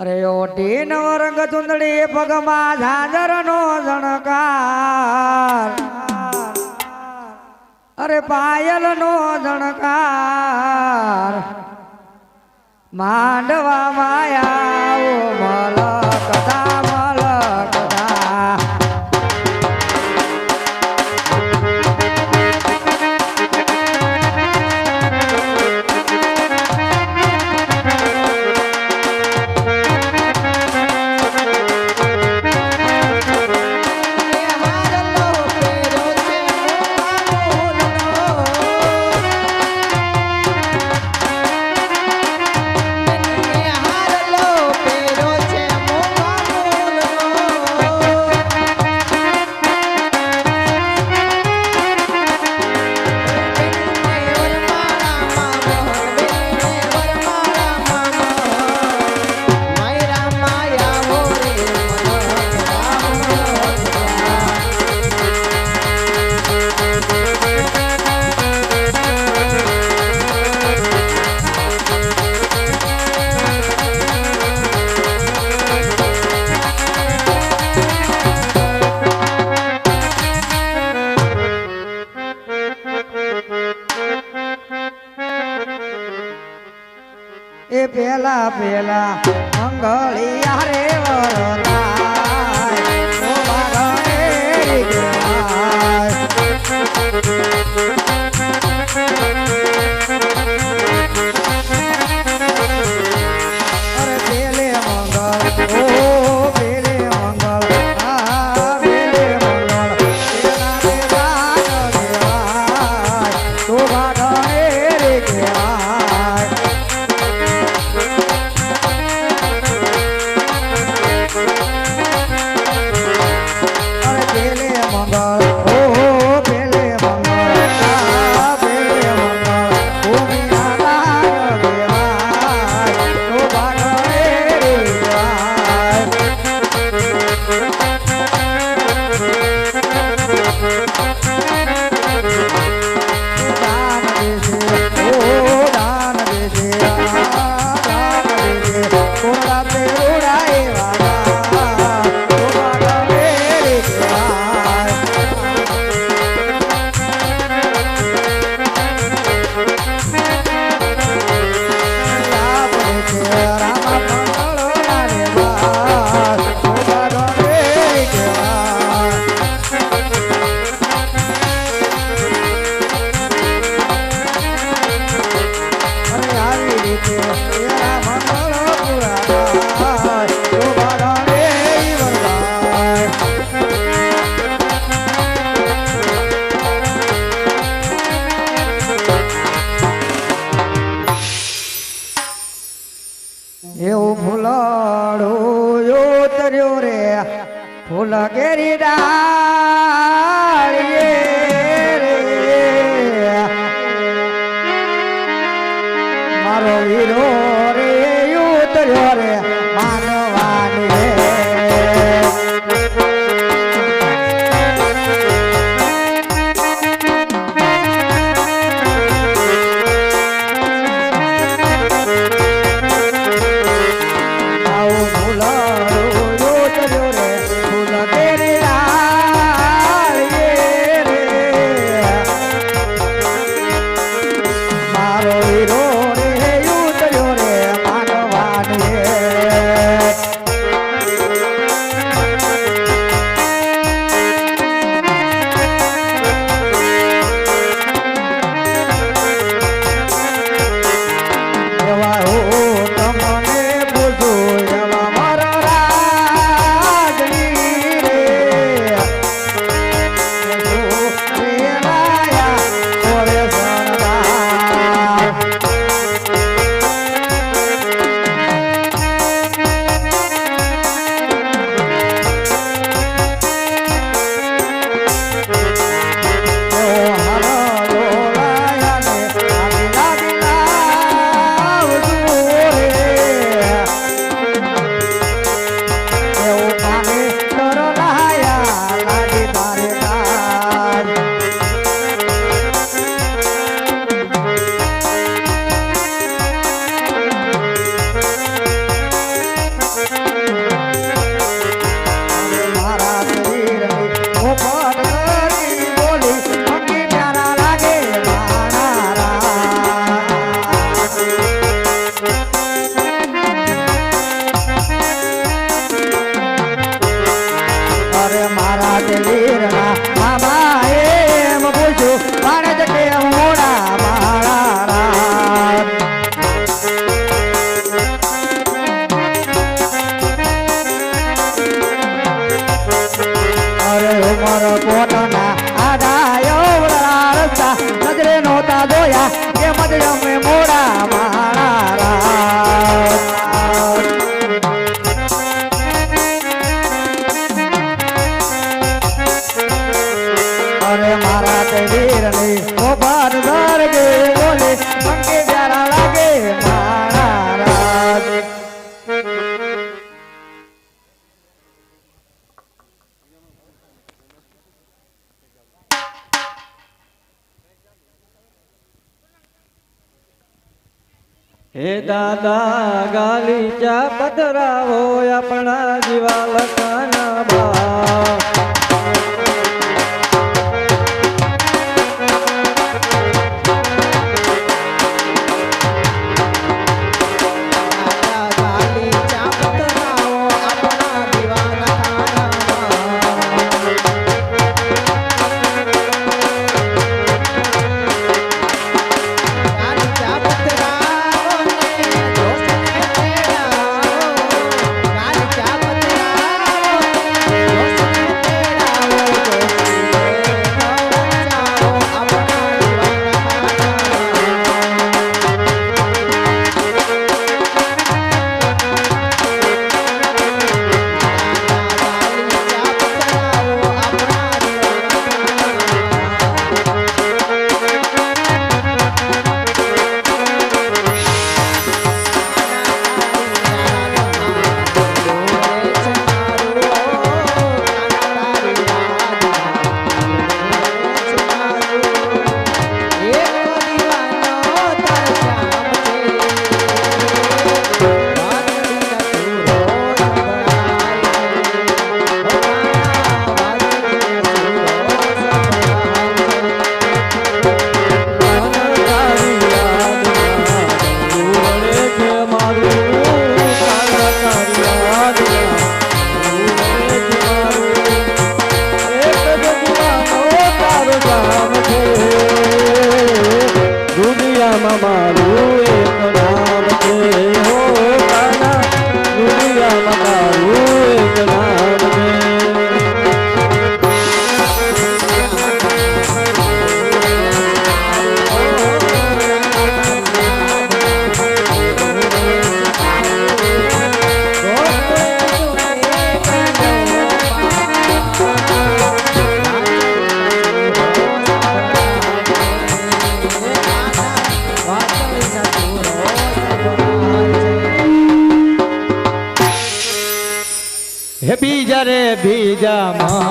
અરે ઓટી નવરંગ ચુંદડી પગમાં ઝાંઝર નો જણકાર અરે પાયલ નો જણકાર માંડવા માયા મલકતા પેલા પેલા મંગળિયા રે વર હે દાદા ગાલીચા પધરાવો આપણા જીવા લખાના બા. জামা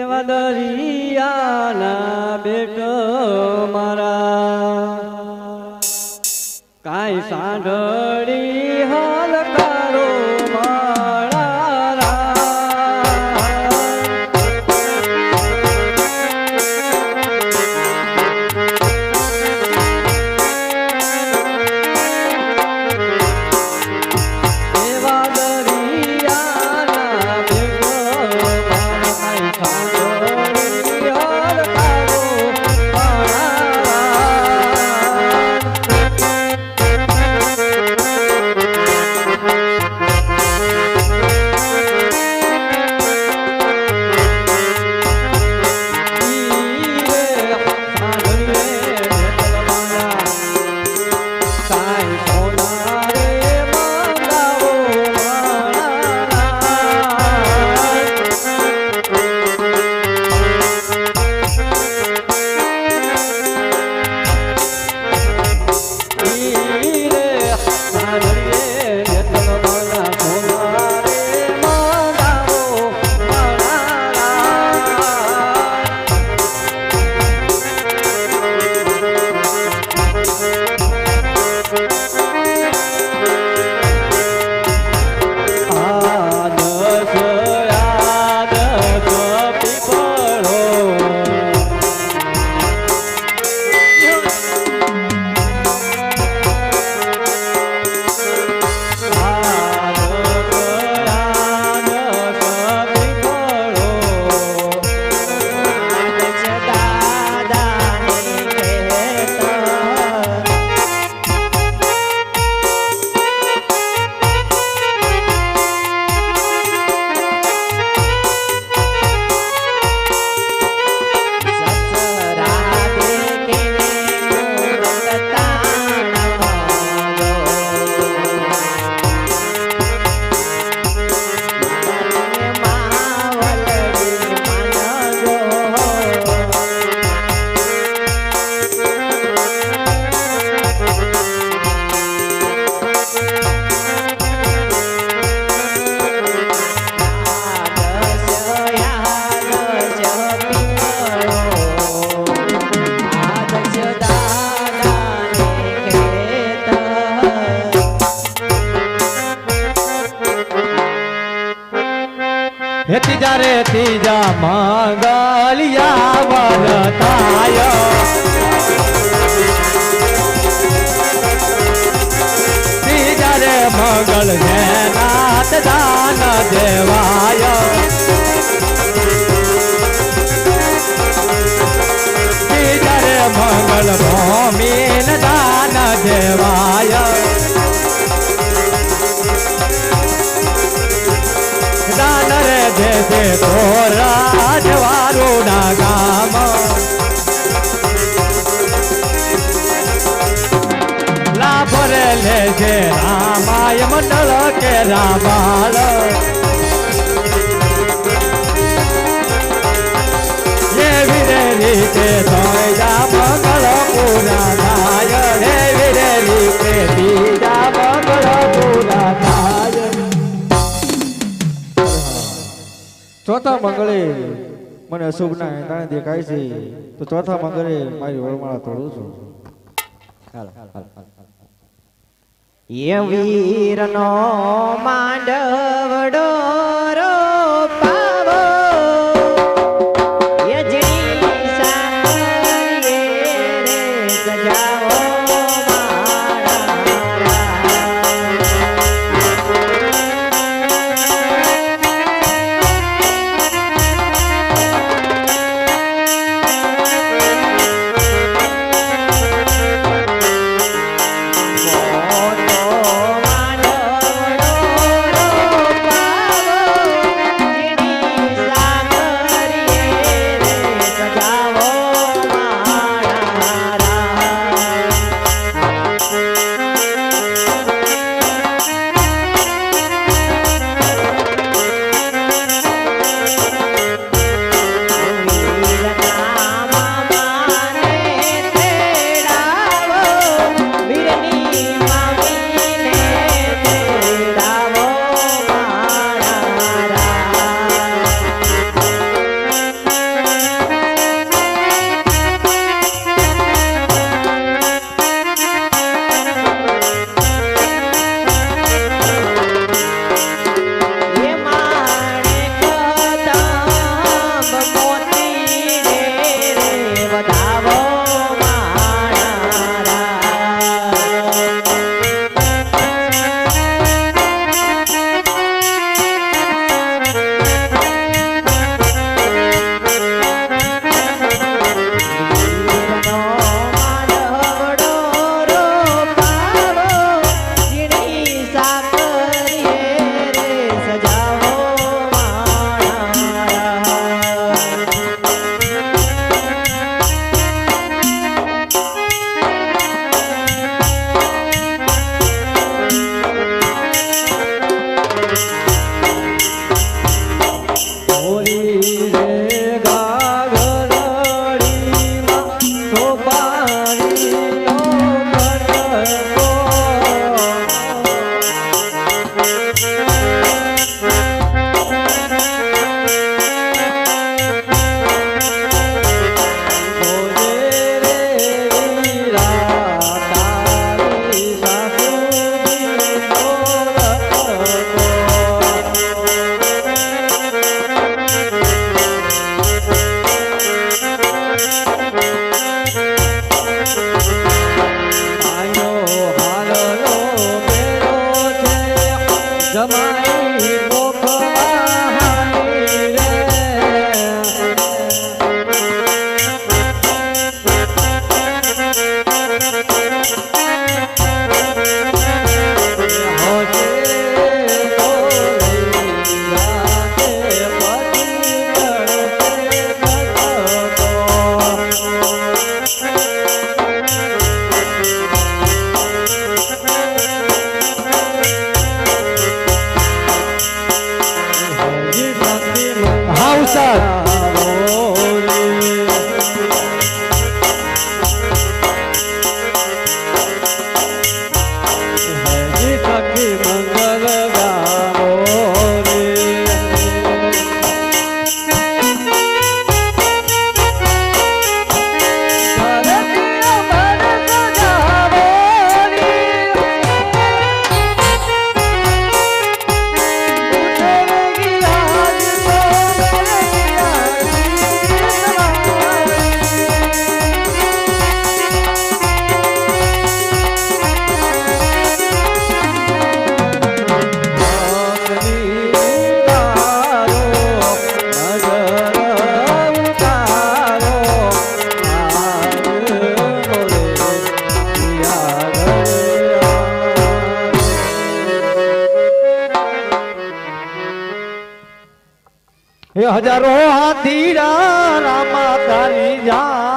એવા દરિયાના બેટો મારા. કાંઈ સાંઢળી રે મંગલ નાથ દાન દેવાય રામાળ એવી રે રીતે ધોજા મંગળ પૂરા થાય. ચોથા મંગળે મને અશુભ ના એંધાણે દેખાય છે. તો ચોથા મંગળે મારી વરમાળા તોડું છું. એ વીરનો માંડવડો જમાઈ મોખા હજારો હાથીડા રામા તારી જાન.